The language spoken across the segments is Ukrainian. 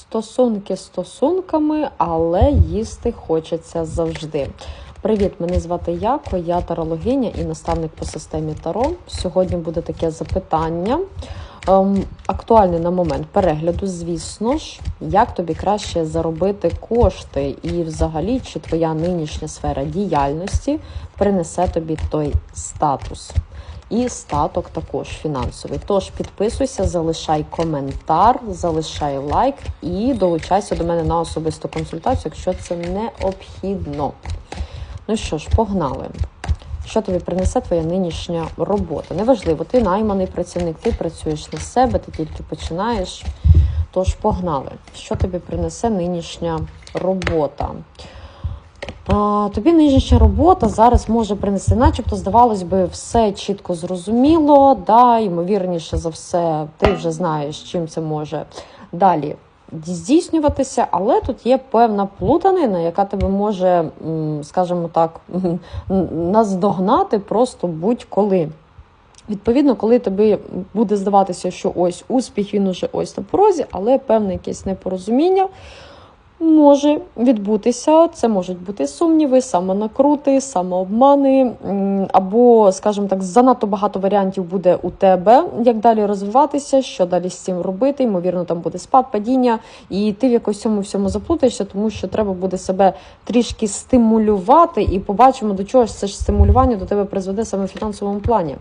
Стосунки стосунками, але їсти хочеться завжди. Привіт, мене звати Яко, я тарологиня і наставник по системі Таро. Сьогодні буде таке запитання. Ем, актуальне на момент перегляду, звісно ж, як тобі краще заробити кошти, і взагалі, чи твоя нинішня сфера діяльності принесе тобі той статус. І статок також фінансовий. Тож підписуйся, залишай коментар, залишай лайк і долучайся до мене на особисту консультацію, якщо це необхідно. Ну що ж, погнали. Що тобі принесе твоя нинішня робота? Неважливо, ти найманий працівник, ти працюєш на себе, ти тільки починаєш. Тож погнали. Що тобі принесе нинішня робота? Тобі нинішня робота зараз може принести, начебто, здавалось би, все чітко зрозуміло, да, ймовірніше за все, ти вже знаєш, чим це може далі здійснюватися, але тут є певна плутанина, яка тебе може, скажімо так, наздогнати просто будь-коли. Відповідно, коли тобі буде здаватися, що ось успіх, він уже ось на порозі, але певне якесь непорозуміння може відбутися. Це можуть бути сумніви, самонакрути, самообмани, або, скажімо так, занадто багато варіантів буде у тебе, як далі розвиватися, що далі з цим робити. Ймовірно, там буде спад, падіння, і ти в якось цьому всьому заплутаєшся, тому що треба буде себе трішки стимулювати, і побачимо, до чого ж це ж стимулювання до тебе призведе саме в фінансовому плані.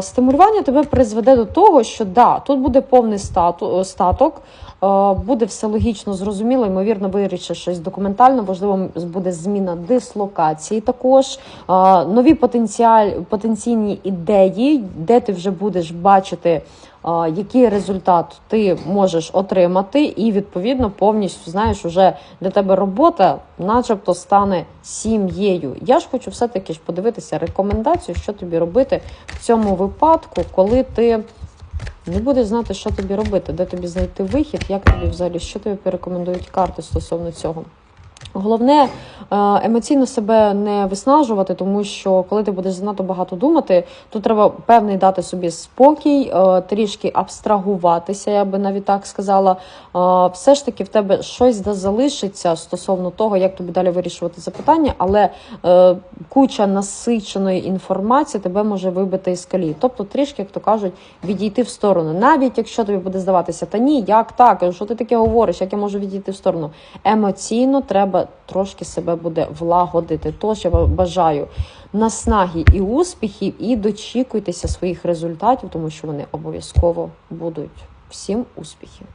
Стимулювання тебе призведе до того, що да, тут буде повний стату, статок, е, буде все логічно зрозуміло, ймовірно, вирішиш щось документально, можливо, буде зміна дислокації також, нові потенціаль, потенційні ідеї, де ти вже будеш бачити, який результат ти можеш отримати, і відповідно повністю знаєш, уже для тебе робота, начебто, стане сім'єю. Я ж хочу все-таки ж подивитися рекомендацію, що тобі робити в цьому випадку, коли ти не будеш знати, що тобі робити, де тобі знайти вихід, як тобі взагалі, що тобі порекомендують карти стосовно цього. Головне е, емоційно себе не виснажувати, тому що коли ти будеш занадто багато думати, тут треба певний дати собі спокій, е, трішки абстрагуватися, я би навіть так сказала. Е, Все ж таки в тебе щось да залишиться стосовно того, як тобі далі вирішувати запитання, але куча насиченої інформації тебе може вибити із колії. Тобто, трішки, як то кажуть, відійти в сторону. Навіть якщо тобі буде здаватися, та ні, як так, що ти таке говориш, як я можу відійти в сторону. Емоційно трошки себе буде влагодити. Тож я бажаю наснаги і успіхів, і дочікуйтеся своїх результатів, тому що вони обов'язково будуть. Всім успіхів!